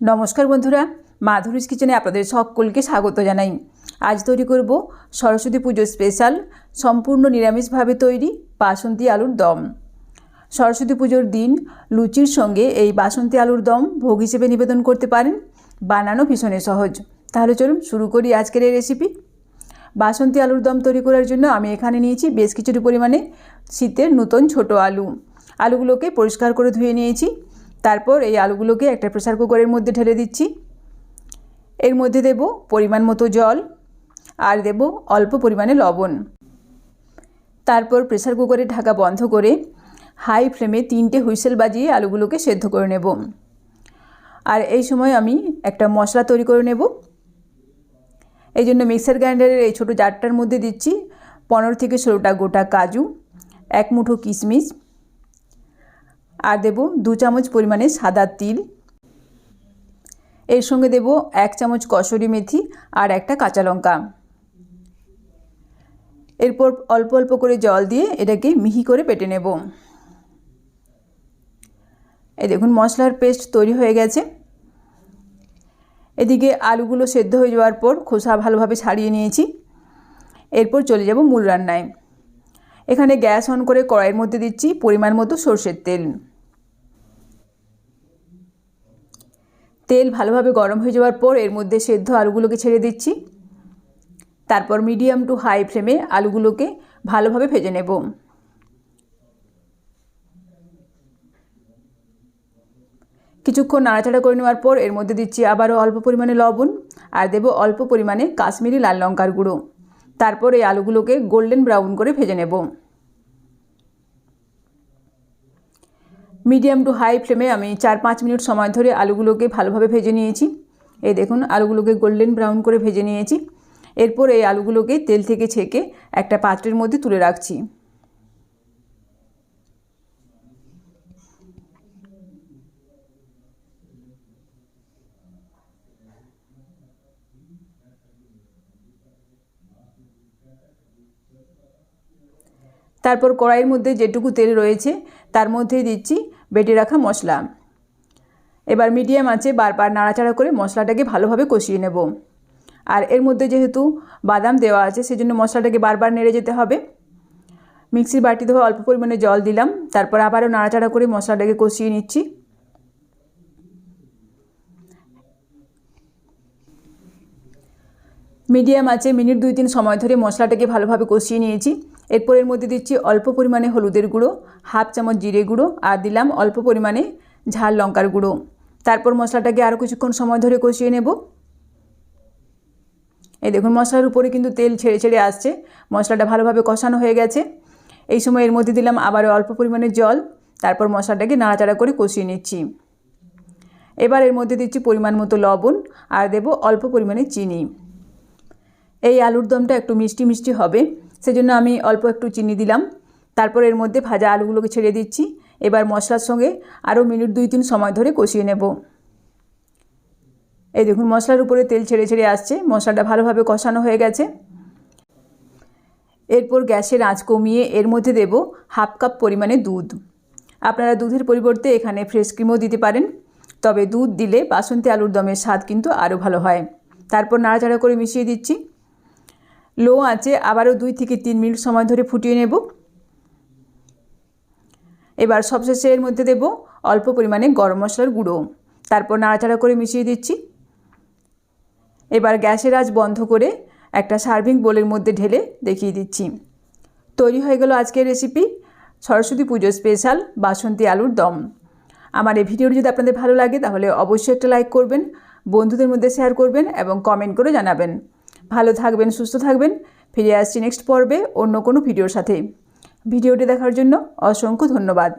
নমস্কার বন্ধুরা মাধুরীস কিচেনে আপনাদের সকলকে স্বাগত জানাই। আজ তৈরি করব সরস্বতী পুজো স্পেশাল, সম্পূর্ণ নিরামিষভাবে তৈরি বাসন্তী আলুর দম। সরস্বতী পুজোর দিন লুচির সঙ্গে এই বাসন্তী আলুর দম ভোগ হিসেবে নিবেদন করতে পারেন। বানানো ভীষণই সহজ। তাহলে চলুন শুরু করি আজকের এই রেসিপি বাসন্তী আলুর দম তৈরি করার জন্য আমি এখানে নিয়েছি বেশ কিছুটা পরিমাণে শীতের নতুন ছোট আলু। আলুগুলোকে পরিষ্কার করে ধুয়ে নিয়েছি। তারপর এই আলুগুলোকে একটা প্রেসার কুকারের মধ্যে ঢেলে দিচ্ছি। এর মধ্যে দেব পরিমাণ মতো জল আর দেব অল্প পরিমাণে লবণ। তারপর প্রেসার কুকারের ঢাকা বন্ধ করে হাই ফ্লেমে তিনটে হুইসেল বাজিয়ে আলুগুলোকে সেদ্ধ করে নেব। আর এই সময় আমি একটা মশলা তৈরি করে নেব। এই জন্য মিক্সার গ্রাইন্ডারের এই ছোটো জারটার মধ্যে দিচ্ছি পনেরো থেকে ষোলোটা গোটা কাজু, এক মুঠো কিশমিশ আর দেব দু চামচ পরিমাণে সাদা তিল। এর সঙ্গে দেব এক চামচ কসুরি মেথি আর একটা কাঁচা লঙ্কা। এরপর অল্প অল্প করে জল দিয়ে এটাকে মিহি করে পেটে নেব। এই দেখুন, মশলার পেস্ট তৈরি হয়ে গেছে। এদিকে আলুগুলো সেদ্ধ হয়ে যাওয়ার পর খোসা ভালোভাবে ছাড়িয়ে নিয়েছি। এরপর চলে যাব মূল রান্নায়। এখানে গ্যাস অন করে কড়াইয়ের মধ্যে দিচ্ছি পরিমাণ মতো সর্ষের তেল। তেল ভালোভাবে গরম হয়ে যাওয়ার পর এর মধ্যে সেদ্ধ আলুগুলোকে ছেড়ে দিচ্ছি। তারপর মিডিয়াম টু হাই ফ্লেমে আলুগুলোকে ভালোভাবে ভেজে নেব। কিছুক্ষণ নাড়াচাড়া করে নেওয়ার পর এর মধ্যে দিচ্ছি আবারও অল্প পরিমাণে লবণ আর দেব অল্প পরিমাণে কাশ্মীরি লাল লঙ্কার গুঁড়ো। তারপর এই আলুগুলোকে গোল্ডেন ব্রাউন করে ভেজে নেব। মিডিয়াম টু হাই ফ্লেমে আমি চার পাঁচ মিনিট সময় ধরে আলুগুলোকে ভালোভাবে ভেজে নিয়েছি। এই দেখুন, আলুগুলোকে গোল্ডেন ব্রাউন করে ভেজে নিয়েছি। এরপর এই আলুগুলোকে তেল থেকে ছেঁকে একটা পাত্রের মধ্যে তুলে রাখছি। তারপর কড়াইয়ের মধ্যে যেটুকু তেল রয়েছে, তার মধ্যেই দিচ্ছি বেটে রাখা মশলা। এবার মিডিয়াম আছে বারবার নাড়াচাড়া করে মশলাটাকে ভালোভাবে কষিয়ে নেব। আর এর মধ্যে যেহেতু বাদাম দেওয়া আছে, সেজন্য মশলাটাকে বারবার নেড়ে যেতে হবে। মিক্সির বাটি ধোয়া অল্প পরিমাণে জল দিলাম, তারপর আবারও নাড়াচাড়া করে মশলাটাকে কষিয়ে নিচ্ছি। মিডিয়াম আছে মিনিট দুই তিন সময় ধরে মশলাটাকে ভালোভাবে কষিয়ে নিয়েছি। এরপর এর মধ্যে দিচ্ছি অল্প পরিমাণে হলুদের গুঁড়ো, হাফ চামচ জিরে গুঁড়ো আর দিলাম অল্প পরিমাণে ঝাল লঙ্কার গুঁড়ো। তারপর মশলাটাকে আরও কিছুক্ষণ সময় ধরে কষিয়ে নেব। এই দেখুন, মশলার উপরে কিন্তু তেল ছেড়ে ছেড়ে আসছে, মশলাটা ভালোভাবে কষানো হয়ে গেছে। এই সময় এর মধ্যে দিলাম আবার অল্প পরিমাণে জল, তারপর মশলাটাকে নাড়াচাড়া করে কষিয়ে নিচ্ছি। এবার এর মধ্যে দিচ্ছি পরিমাণ মতো লবণ আর দেব অল্প পরিমাণে চিনি। এই আলুর দমটা একটু মিষ্টি মিষ্টি হবে। সেজন্য আমি অল্প একটু চিনি দিলাম। তারপর এর মধ্যে ভাজা আলুগুলোকে ছেড়ে দিচ্ছি। এবার মশলার সঙ্গে আরও মিনিট দুই তিন সময় ধরে কষিয়ে নেব। এই দেখুন, মশলার উপরে তেল ছেড়ে ছেড়ে আসছে। মশলাটা ভালোভাবে কষানো হয়ে গেছে। এরপর গ্যাসের আঁচ কমিয়ে এর মধ্যে দেব হাফ কাপ পরিমাণে দুধ। আপনারা দুধের পরিবর্তে এখানে ফ্রেশ ক্রিমও দিতে পারেন। তবে দুধ দিলে বাসন্তী আলুর দমের স্বাদ কিন্তু আরও ভালো হয়। তারপর নাড়াচাড়া করে মিশিয়ে দিচ্ছি। লো আছে আবারও দুই থেকে তিন মিনিট সময় ধরে ফুটিয়ে নেব। এবার সবশেষে এর মধ্যে দেব অল্প পরিমাণে গরম মশলার গুঁড়ো। তারপর নাড়াচাড়া করে মিশিয়ে দিচ্ছি। এবার গ্যাসের আজ বন্ধ করে একটা সার্ভিং বোলের মধ্যে ঢেলে দেখিয়ে দিচ্ছি। তৈরি হয়ে গেল আজকের রেসিপি সরস্বতী পুজো স্পেশাল বাসন্তী আলুর দম। আমার এই ভিডিওটি যদি আপনাদের ভালো লাগে তাহলে অবশ্যই একটা লাইক করবেন, বন্ধুদের মধ্যে শেয়ার করবেন এবং কমেন্ট করে জানাবেন। ভালো থাকবেন, সুস্থ থাকবেন। ফিরে আসছি নেক্সট পর্বে অন্য কোনো ভিডিওর সাথে। ভিডিওটি দেখার জন্য অসংখ্য ধন্যবাদ।